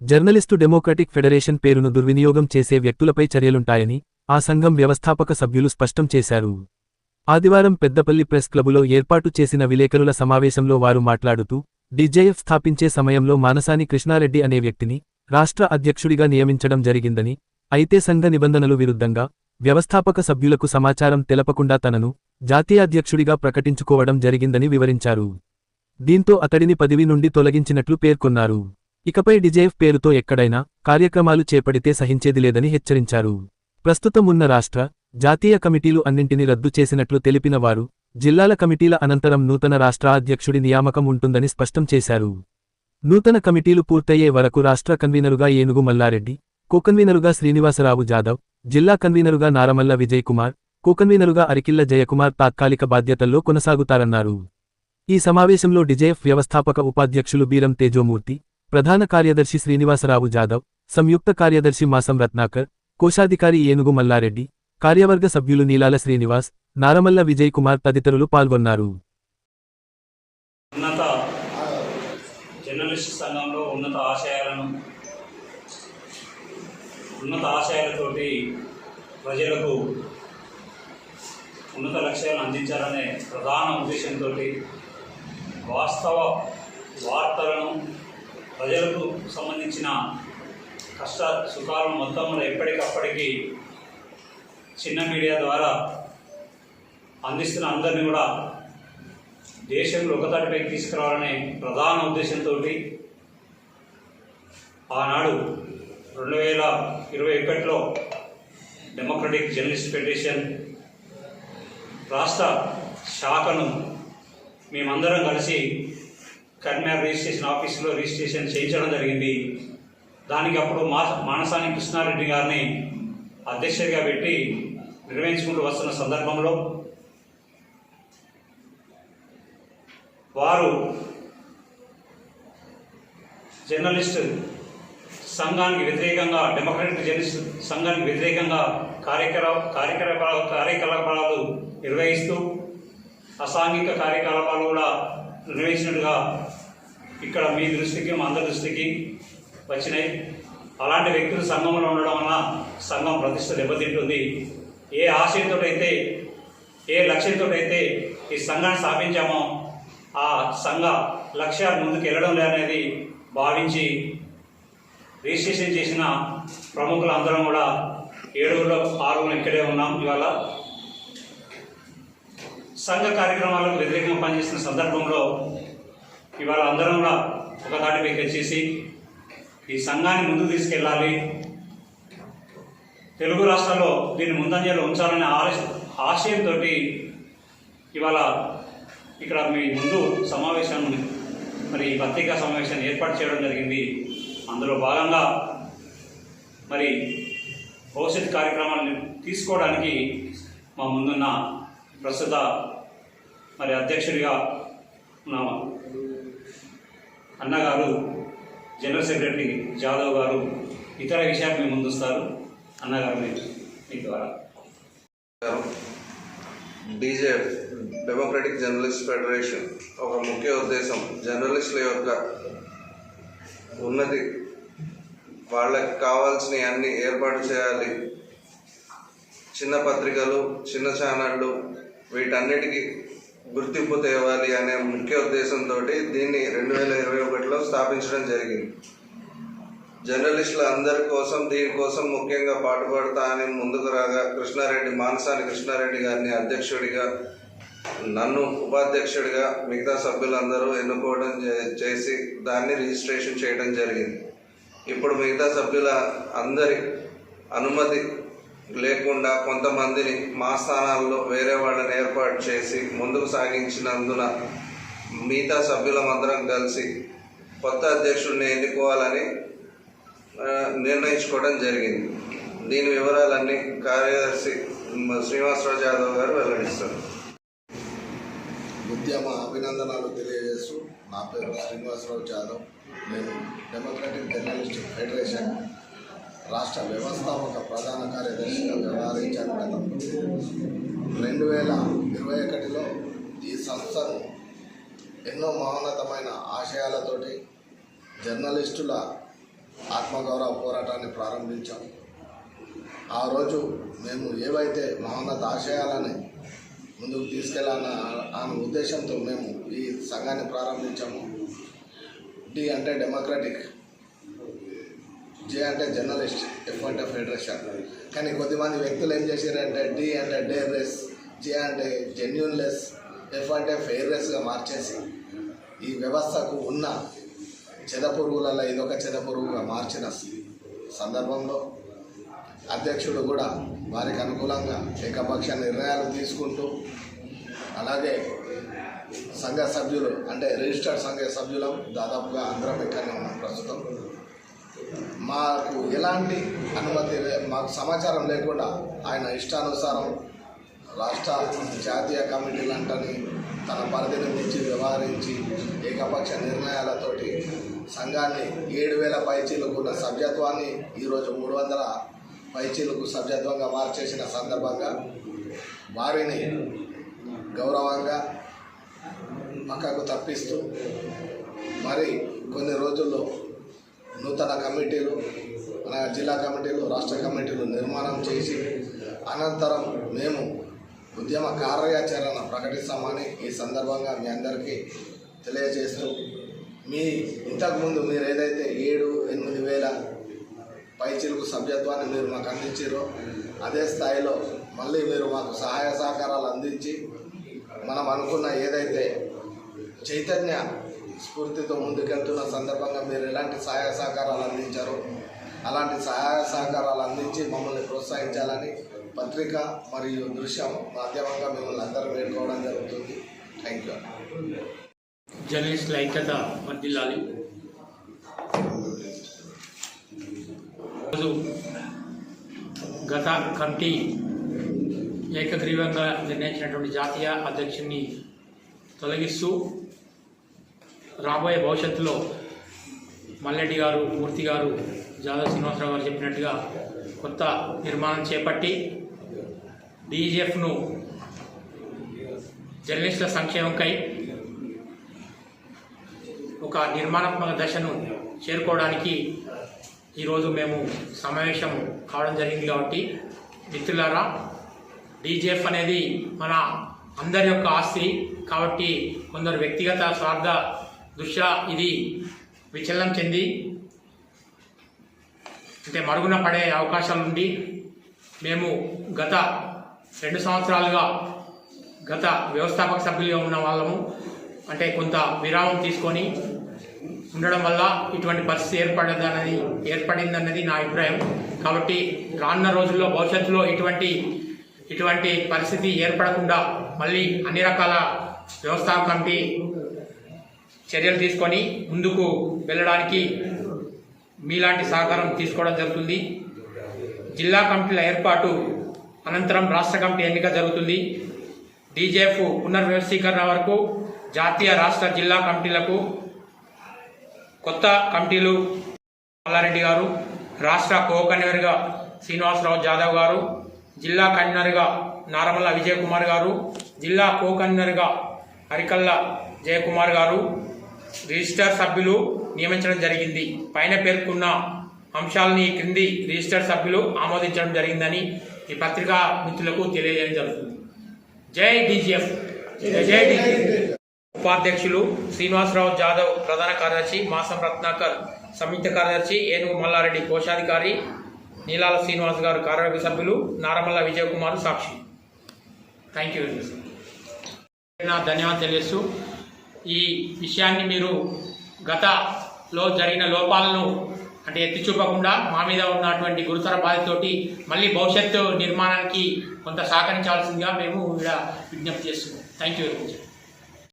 Journalist democratic federation పేరును దుర్వినియోగం చేసే వ్యక్తులపై చర్యలుంటాయని ఆ సంఘం వ్యవస్థాపక సభ్యులు స్పష్టం చేశారు. ఆదివారం పెద్దపల్లి ప్రెస్ క్లబులో ఏర్పాటు చేసిన విలేకరుల సమావేశంలో వారు మాట్లాడుతూ డిజేఎఫ్ స్థాపించే సమయంలో మానసాని కృష్ణారెడ్డి అనే వ్యక్తిని రాష్ట్ర అధ్యక్షుడిగా నియమించడం జరిగిందని అయితే సంఘ నిబంధనలు విరుద్ధంగా వ్యవస్థాపక సభ్యులకు సమాచారం తెలపకుండా తనను జాతీయ అధ్యక్షుడిగా ప్రకటించుకోవడం జరిగిందని వివరించారు. దీంతో అతడిని పదవి నుండి తొలగించినట్లు పేర్కొన్నారు. ఇకపై డిజేఎఫ్ పేరుతో ఎక్కడైనా కార్యక్రమాలు చేపడితే సహించేది లేదని హెచ్చరించారు. ప్రస్తుతం ఉన్న రాష్ట్ర జాతీయ కమిటీలు అన్నింటినీ రద్దు చేసినట్లు తెలిపిన వారు జిల్లాల కమిటీల అనంతరం నూతన రాష్ట్ర అధ్యక్షుడి నియామకం ఉంటుందని స్పష్టం చేశారు. నూతన కమిటీలు పూర్తయ్యే వరకు రాష్ట్ర కన్వీనరుగా ఏనుగు మల్లారెడ్డి కోకన్వీనరుగా శ్రీనివాసరావు జాదవ్ జిల్లా కన్వీనరుగా నారమల్ల విజయ్ కుమార్ కోకన్వీనరుగా అరికిల్ల జయకుమార్ తాత్కాలిక బాధ్యతల్లో కొనసాగుతారన్నారు. ఈ సమావేశంలో డిజేఎఫ్ వ్యవస్థాపక ఉపాధ్యక్షులు బీరం తేజోమూర్తి ప్రధాన కార్యదర్శి శ్రీనివాసరావు జాదవ్ సంయుక్త కార్యదర్శి మాసం రత్నాకర్ కోశాధికారి ఏనుగు మల్లారెడ్డి కార్యవర్గ సభ్యులు నీలాల శ్రీనివాస్ నారమల్ల విజయ్ కుమార్ తదితరులు పాల్గొన్నారు. ఉన్నత జర్నలిస్ట్ సంఘంలో ఉన్నత ఆశయాలను ఉన్నత ఆశయాలతోటి ప్రజలకు ఉన్నత లక్ష్యాలను అందించాలనే ప్రధాన ఉద్దేశంతో వాస్తవ వార్తలను ప్రజలకు సంబంధించిన కష్ట సుఖాలను మొత్తంలో ఎప్పటికప్పటికి చిన్న మీడియా ద్వారా అందిస్తున్న అందరినీ కూడా దేశంలో ఒకతాటిపైకి తీసుకురావాలనే ప్రధాన ఉద్దేశంతో ఆనాడు రెండు వేల ఇరవై ఒకటిలో డెమోక్రటిక్ జర్నలిస్ట్ ఫెడరేషన్ రాష్ట్ర శాఖను మేమందరం కలిసి కన్యార్ రిజిస్ట్రేషన్ ఆఫీసులో రిజిస్ట్రేషన్ చేయించడం జరిగింది. దానికి అప్పుడు మా మానసాని కృష్ణారెడ్డి గారిని అధ్యక్షుడిగా పెట్టి నిర్వహించుకుంటూ వస్తున్న సందర్భంలో వారు జర్నలిస్ట్ సంఘానికి వ్యతిరేకంగా డెమోక్రటిక్ జర్నలిస్ట్ సంఘానికి వ్యతిరేకంగా కార్యకలా కార్యకలాపాలు కార్యకలాపాలు నిర్వహిస్తూ అసాంఘిక కార్యకలాపాలు కూడా నిర్వహించినట్టుగా ఇక్కడ మీ దృష్టికి మా అందరి దృష్టికి వచ్చినాయి. అలాంటి వ్యక్తులు సంఘంలో ఉండడం వలన సంఘం ప్రతిష్ట దెబ్బతింటుంది. ఏ ఆశయంతో అయితే ఏ లక్ష్యంతో అయితే ఈ సంఘాన్ని స్థాపించామో ఆ సంఘ లక్ష్యాలు ముందుకు వెళ్ళడం లేదనేది భావించి రిజిస్ట్రేషన్ చేసిన ప్రముఖులందరం కూడా ఏడుగురులో ఆరుగురు ఇక్కడే ఉన్నాం ఇవాళ. సంఘ కార్యక్రమాలకు వ్యతిరేకంగా పనిచేసిన సందర్భంలో ఇవాళ అందరం కూడా ఒక మీకు వచ్చేసి ఈ సంఘాన్ని ముందుకు తీసుకెళ్ళాలి. తెలుగు రాష్ట్రాల్లో దీన్ని ముందంజలో ఉంచాలనే ఆశ ఆశయంతో ఇవాళ ఇక్కడ మీ ముందు సమావేశం మరి ఈ పత్రికా సమావేశాన్ని ఏర్పాటు చేయడం జరిగింది. అందులో భాగంగా మరి భవిష్యత్ కార్యక్రమాలను తీసుకోవడానికి మా ముందున్న ప్రస్తుత మరి అధ్యక్షుడిగా ఉన్న అన్నగారు జనరల్ సెక్రటరీ జాదవ్ గారు ఇతర విషయాలు మేము ముందుస్తారు. అన్నగారు మీ- ద్వారా బీజేపీ డెమోక్రటిక్ జర్నలిస్ట్ ఫెడరేషన్ ఒక ముఖ్య ఉద్దేశం జర్నలిస్టుల యొక్క ఉన్నది. వాళ్ళకి కావాల్సినవి అన్ని ఏర్పాటు చేయాలి. చిన్న పత్రికలు చిన్న ఛానళ్ళు వీటన్నిటికీ గుర్తింపు తేవాలి అనే ముఖ్య ఉద్దేశంతో దీన్ని రెండు వేల ఇరవై ఒకటిలో స్థాపించడం జరిగింది. జర్నలిస్టుల అందరి కోసం దీనికోసం ముఖ్యంగా పాటుపడతా అని ముందుకు రాగా కృష్ణారెడ్డి మానసాని కృష్ణారెడ్డి గారిని అధ్యక్షుడిగా నన్ను ఉపాధ్యక్షుడిగా మిగతా సభ్యులందరూ ఎన్నుకోవడం చే- చేసి దాన్ని రిజిస్ట్రేషన్ చేయడం జరిగింది. ఇప్పుడు మిగతా సభ్యుల అందరి అనుమతి లేకుండా కొంతమందిని మా స్థానాల్లో వేరే వాళ్ళని ఏర్పాటు చేసి ముందుకు సాగించినందున మిగతా సభ్యులమందరం కలిసి కొత్త అధ్యక్షుడిని ఎన్నుకోవాలని నిర్ణయించుకోవడం జరిగింది. దీని వివరాలన్నీ కార్యదర్శి శ్రీనివాసరావు యాదవ్ గారు వెల్లడిస్తారు. ఉద్యమ అభినందనలు తెలియజేస్తూ నా పేరు శ్రీనివాసరావు యాదవ్. నేను డెమోక్రటిక్ జర్నలిస్ట్ ఫెడరేషన్ రాష్ట్ర వ్యవస్థాపక ప్రధాన కార్యదర్శిగా వ్యవహరించాను గతంలో రెండు వేల ఇరవై ఒకటిలో ఈ సంస్థను ఎన్నో మహోన్నతమైన ఆశయాలతోటి జర్నలిస్టుల ఆత్మగౌరవ పోరాటాన్ని ప్రారంభించాం. ఆ రోజు మేము ఏవైతే మహోన్నత ఆశయాలని ముందుకు తీసుకెళ్ళాలన్న ఆమె ఉద్దేశంతో మేము ఈ సంఘాన్ని ప్రారంభించాము. డి అంటే డెమోక్రటిక్ జే అంటే జర్నలిస్ట్ ఎఫ్ అంటే ఫెడరేషన్ కానీ కొద్దిమంది వ్యక్తులు ఏం చేశారంటే డి అంటే డేర్లెస్ జే అంటే జెన్యున్లెస్ ఎఫ్ అంటే ఫెయిర్లెస్గా మార్చేసి ఈ వ్యవస్థకు ఉన్న చెదపురుగులలో ఇదొక చెదపురుగుగా మార్చిన సందర్భంలో అధ్యక్షుడు కూడా వారికి అనుకూలంగా ఏకపక్ష నిర్ణయాలు తీసుకుంటూ అలాగే సంఘ సభ్యులు అంటే రిజిస్టర్డ్ సంఘ సభ్యులం దాదాపుగా అందరం ఇక్కడనే ఉన్నాం ప్రస్తుతం. మాకు ఎలాంటి అనుమతి లే- మాకు సమాచారం లేకుండా ఆయన ఇష్టానుసారం రాష్ట్ర జాతీయ కమిటీలంటని తన పరిధిని మించి వ్యవహరించి ఏకపక్ష నిర్ణయాలతోటి సంఘాన్ని ఏడు వేల పైచీలకున్న సభ్యత్వాన్ని ఈరోజు మూడు వందల పైచీలకు సభ్యత్వంగా మార్చేసిన సందర్భంగా వారిని గౌరవంగా పక్కకు తప్పిస్తూ మరి కొన్ని రోజుల్లో నూతన కమిటీలు మన జిల్లా కమిటీలు రాష్ట్ర కమిటీలు నిర్మాణం చేసి అనంతరం మేము ఉద్యమ కార్యాచరణ ప్రకటిస్తామని ఈ సందర్భంగా మీ అందరికీ తెలియజేస్తూ మీ ఇంతకుముందు మీరు ఏదైతే ఏడు ఎనిమిది వేల పైచిలుకు సభ్యత్వాన్ని మీరు మాకు అందించారో అదే స్థాయిలో మళ్ళీ మీరు మాకు సహాయ సహకారాలు అందించి మనం అనుకున్న ఏదైతే చైతన్య స్ఫూర్తితో ముందుకెళ్తున్న సందర్భంగా మీరు ఎలాంటి సహాయ సహకారాలు అందించారో అలాంటి సహాయ సహకారాలు అందించి మమ్మల్ని ప్రోత్సహించాలని పత్రిక మరియు దృశ్యం మాధ్యమంగా మిమ్మల్ని అందరూ వేడుకోవడం జరుగుతుంది. థ్యాంక్ యూ జర్నలిస్టుల ఐక్యత వర్దిల్లాలి రోజు గత కమిటీ ఏకగ్రీవంగా నిర్ణయించినటువంటి జాతీయ అధ్యక్షుడిని తొలగిస్తూ రాబోయే భవిష్యత్తులో మల్లెడ్డి గారు మూర్తి గారు జాదవ్ శ్రీనివాసరావు గారు చెప్పినట్టుగా కొత్త నిర్మాణం చేపట్టి డీజీఎఫ్ను జర్నలిస్టుల సంక్షేమంకై ఒక నిర్మాణాత్మక దశను చేరుకోవడానికి ఈరోజు మేము సమావేశం కావడం జరిగింది కాబట్టి మిత్రులారా డీజేఎఫ్ అనేది మన అందరి యొక్క ఆస్తి కాబట్టి కొందరు వ్యక్తిగత స్వార్థ దృష్ట్యా ఇది విచలనం చెంది అంటే మరుగున పడే అవకాశాలు ఉండి మేము గత రెండు సంవత్సరాలుగా గత వ్యవస్థాపక సభ్యులుగా ఉన్న వాళ్ళము. అంటే కొంత విరామం తీసుకొని ఉండడం వల్ల ఇటువంటి పరిస్థితి ఏర్పడదన్నది ఏర్పడిందన్నది నా అభిప్రాయం. కాబట్టి రానున్న రోజుల్లో భవిష్యత్తులో ఇటువంటి ఇటువంటి పరిస్థితి ఏర్పడకుండా మళ్ళీ అన్ని రకాల వ్యవస్థాపక కమిటీ చర్యలు తీసుకొని ముందుకు వెళ్ళడానికి మీలాంటి సహకారం తీసుకోవడం జరుగుతుంది. జిల్లా కమిటీల ఏర్పాటు అనంతరం రాష్ట్ర కమిటీ ఎన్నిక జరుగుతుంది. డీజేఎఫ్ పునర్వ్యవస్థీకరణ వరకు జాతీయ రాష్ట్ర జిల్లా కమిటీలకు కొత్త కమిటీలు మల్లారెడ్డి గారు రాష్ట్ర కో కన్వీనర్గా శ్రీనివాసరావు జాదవ్ గారు జిల్లా కన్వీనర్గా నారమల్ల విజయకుమార్ గారు జిల్లా కో కన్వీనర్గా హరికల్ల జయకుమార్ గారు రిజిస్టర్ సభ్యులు నియమించడం జరిగింది. పైన పేర్కొన్న అంశాలని క్రింది రిజిస్టర్ సభ్యులు ఆమోదించడం జరిగిందని ఈ పత్రికా మిత్రులకు తెలియజేయడం జరుగుతుంది. జై డీజీఎఫ్. జై డీజీఎఫ్. ఉపాధ్యక్షులు శ్రీనివాసరావు జాదవ్ ప్రధాన కార్యదర్శి మాసం రత్నాకర్ సంయుక్త కార్యదర్శి ఏనుగు మల్లారెడ్డి కోశాధికారి నీలాల శ్రీనివాస్ గారు కార్యవర్గ సభ్యులు Naramalla Vijay Kumar Sakshi. Thank you very much. ధన్యవాదాలు తెలియజేస్తూ ఈ విషయాన్ని మీరు గతలో జరిగిన లోపాలను అంటే ఎత్తి చూపకుండా మా మీద ఉన్నటువంటి గురుతర బాధతోటి మళ్ళీ భవిష్యత్తు నిర్మాణానికి కొంత సహకరించాల్సిందిగా మేము ఇక్కడ విజ్ఞప్తి చేస్తున్నాం. Thank you very much